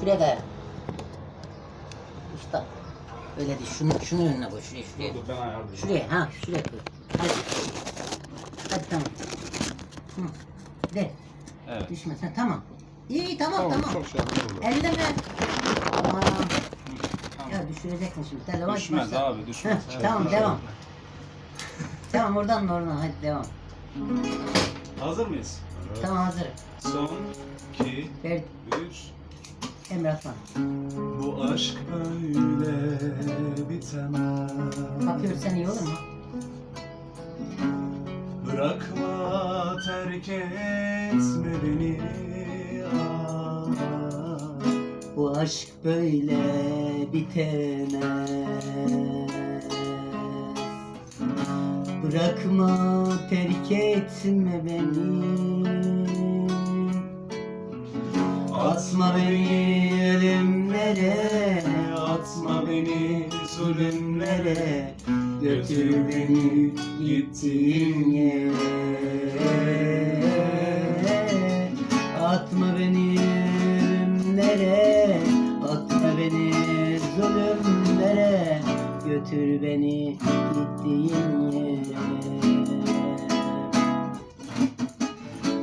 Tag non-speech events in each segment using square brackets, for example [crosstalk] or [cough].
Şuraya daya. Usta. Öyle değil. Şunu, şunu önüne koy. Şuraya, şuraya. Dur ben ayarlayayım. Şuraya, ha, şuraya koy. Hadi. Hadi tamam. Hı. De. Evet. Düşmesin. Tamam. İyi, iyi, tamam, Tamam, tamam. çok şey yapıyorum. Elde mi? Tamam. Tamam. Ya düşüreceksin şimdi. Yavaş Düşmez başla. abi düşmez. Heh, tamam, devam. Tamam, oradan da oradan. Hadi devam. Hazır mıyız? Tamam, hazır. Son, iki, Ver, üç. Emre Aslan. Bu aşk böyle bitemez. Kapıyor sen iyi olur mu? Bırakma terk etme beni ah. Bu aşk böyle bitemez Bırakma terk etme beni. Atma beni ölümlere Atma beni zulümlere. Götür beni gittiğin yere Götür beni gittiğin yere.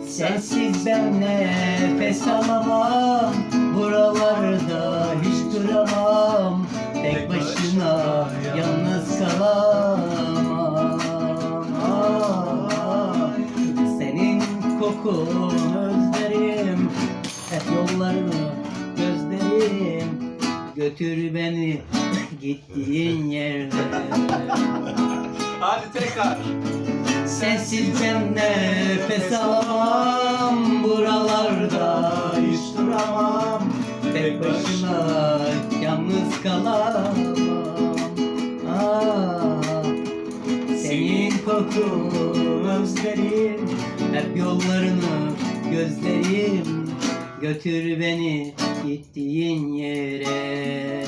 Sensiz ben nefes alamam Buralarda hiç duramam. Tek başına yalnız kalamam. Senin kokun özlerim Hep yollarını gözlerim. Götür beni gittiğin yerlere Hadi tekrar. Sensiz ben nefes alamam Buralarda hiç duramam. Tek başıma yalnız kalamam. Ah, Senin kokun özlerim. Hep yollarını gözlerim. Götür beni gittiğin yere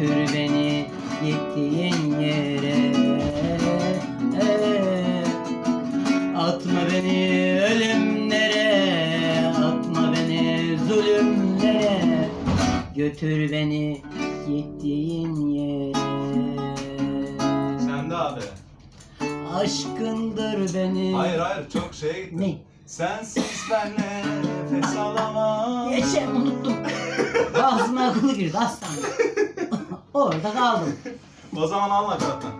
Götür beni gittiğin yere Atma beni ölümlere Atma beni zulümlere Götür beni gittiğin yere Sen de abi. Aşkındır beni Hayır hayır çok şeye gittin. Ne? Sensiz ben nefes alamam. Geçe unuttum. [laughs] Ağzıma akıllı girdi aslan. Orada kaldım. [laughs] O zaman anlat zaten.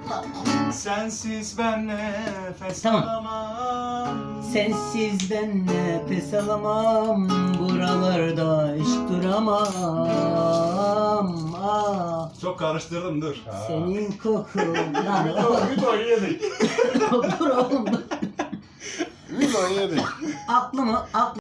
Sensiz ben nefes Tamam. alamam. Sensiz ben nefes alamam. Buralarda hiç duramam. Ah, Çok karıştırdım dur. senin kokun. Lan [laughs] Bir ton yedik. [laughs] dur oğlum. Bir ton yedik. Aklımı, aklımı